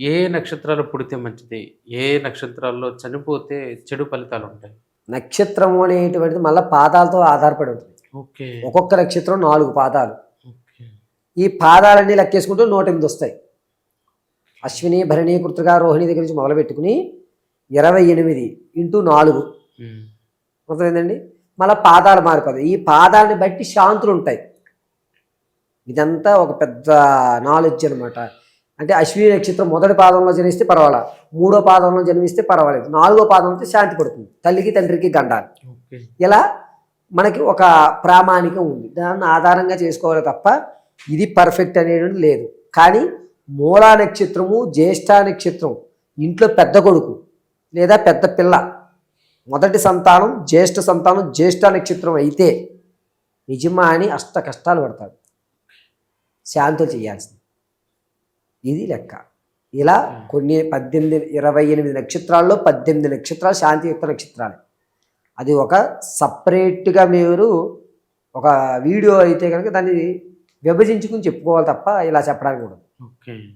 ఏ నక్షత్రాలు పుడితే మంచిది? ఏ నక్షత్రాల్లో చనిపోతే చెడు ఫలితాలు ఉంటాయి? నక్షత్రము అనేటువంటిది మళ్ళీ పాదాలతో ఆధారపడి ఉంటుంది. ఓకే. ఒక్కొక్క నక్షత్రం నాలుగు పాదాలు. ఈ పాదాలన్నీ లెక్కేసుకుంటూ నూట ఎనిమిది వస్తాయి. అశ్విని భరణి కృతిగా రోహిణి దగ్గర నుంచి మొదలుపెట్టుకుని ఇరవై ఎనిమిది ఇంటూ నాలుగు. అర్థమైందండి? మళ్ళీ పాదాలు మారిపోతాయి. ఈ పాదాలని బట్టి శాంతులు ఉంటాయి. ఇదంతా ఒక పెద్ద నాలెడ్జ్ అనమాట అంటే అశ్విని నక్షత్రం మొదటి పాదంలో జన్మిస్తే పర్వాలా? మూడో పాదంలో జన్మిస్తే పర్వాలేదు. నాలుగో పాదంలో శాంతి పడుతుంది. తల్లికి తండ్రికి గండాలి. ఇలా మనకి ఒక ప్రామాణికం ఉంది. దాన్ని ఆధారంగా చేసుకోవాలి తప్ప ఇది పర్ఫెక్ట్ అనేది లేదు. కానీ మూలా నక్షత్రము జ్యేష్ఠ నక్షత్రం ఇంట్లో పెద్ద కొడుకు లేదా పెద్ద పిల్ల మొదటి సంతానం జ్యేష్ఠ సంతానం జ్యేష్ఠ నక్షత్రం అయితే నిజమా అని అష్ట కష్టాలు పడతాడు. శాంతులు చేయాల్సింది. ఇది లెక్క. ఇలా కొన్ని పద్దెనిమిది ఇరవై ఎనిమిది నక్షత్రాల్లో పద్దెనిమిది నక్షత్రాలు శాంతియుక్త నక్షత్రాలు. అది ఒక సపరేట్గా మీరు ఒక వీడియో అయితే కనుక దాన్ని విభజించుకుని చెప్పుకోవాలి తప్ప ఇలా చెప్పడానికి కూడా ఓకే.